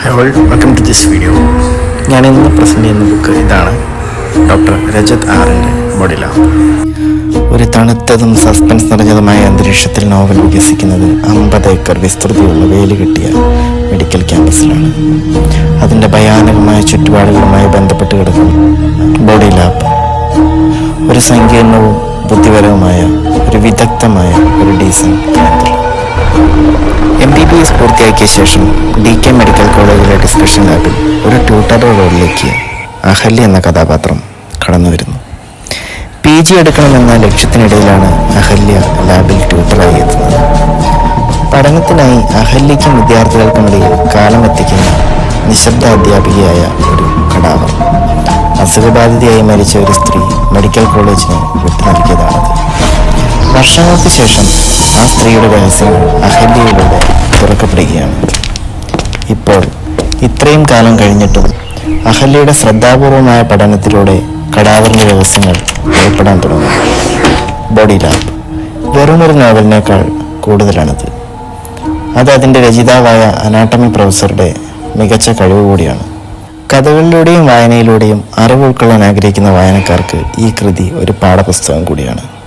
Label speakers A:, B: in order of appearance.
A: Hi all welcome to this video ഞാൻ ഇന്ന് present ചെയ്യുന്ന ബുക്ക് ഇതാണ് ഡോക്ടർ രജത് ആറിന്റെ ബോഡി ലാബ് ഒരു തണുത്തതും സസ്പെൻസ് നിറഞ്ഞതുമായ അന്തരീക്ഷത്തിൽ നോവൽ വികസിക്കുന്നത് അമ്പത് ഏക്കർ വിസ്തൃതിയുള്ള വേലി കിട്ടിയ മെഡിക്കൽ ക്യാമ്പസിലാണ് അതിന്റെ ഭയാനകമായ ചുറ്റുപാടുകളുമായി ബന്ധപ്പെട്ട് കിടക്കും ബോഡി ലാബ് ഒരു സങ്കീർണവും ബുദ്ധിപരവുമായ ഒരു വിദഗ്ധമായ ഒരു ഡീസൻ കേന്ദ്രം ബി എസ് പൂർത്തിയാക്കിയ ശേഷം ഡി കെ മെഡിക്കൽ കോളേജിലെ ഡിസ്കഷൻ ലാബിൽ ഒരു ട്യൂട്ടർ റോളിലേക്ക് അഹല്യ എന്ന കഥാപാത്രം കടന്നു വരുന്നു പി ജി എടുക്കണമെന്ന ലക്ഷ്യത്തിനിടയിലാണ് അഹല്യ ലാബിൽ ട്യൂട്ടറായി എത്തുന്നത്. പഠനത്തിനായി അഹല്യയ്ക്കും വിദ്യാർത്ഥികൾക്കുമിടയിൽ കാലമെത്തിക്കുന്ന നിശബ്ദ അധ്യാപികയായ ഒരു കടാവം അസുഖബാധിതയായി മരിച്ച ഒരു സ്ത്രീ മെഡിക്കൽ കോളേജിന് വിട്ടു നൽകിയതാണത് വർഷങ്ങൾക്ക് ശേഷം ആ സ്ത്രീയുടെ രഹസ്യങ്ങൾ അഹല്യയിലൂടെ തുറക്കപ്പെടുകയാണ്. ഇപ്പോൾ ഇത്രയും കാലം കഴിഞ്ഞിട്ടും അഹല്യയുടെ ശ്രദ്ധാപൂർവമായ പഠനത്തിലൂടെ കടാവറിന്റെ രഹസ്യങ്ങൾ വെളിപ്പെടാൻ തുടങ്ങും ബോഡി ലാബ് വെറുമൊരു നോവലിനേക്കാൾ കൂടുതലാണിത്. അത് അതിന്റെ രചയിതാവായ അനാട്ടമി പ്രൊഫസറുടെ മികച്ച കഴിവ് കൂടിയാണ്. കഥകളിലൂടെയും വായനയിലൂടെയും അറിവ് ഉൾക്കൊള്ളാൻ ആഗ്രഹിക്കുന്ന വായനക്കാർക്ക് ഈ കൃതി ഒരു പാഠപുസ്തകം കൂടിയാണ്.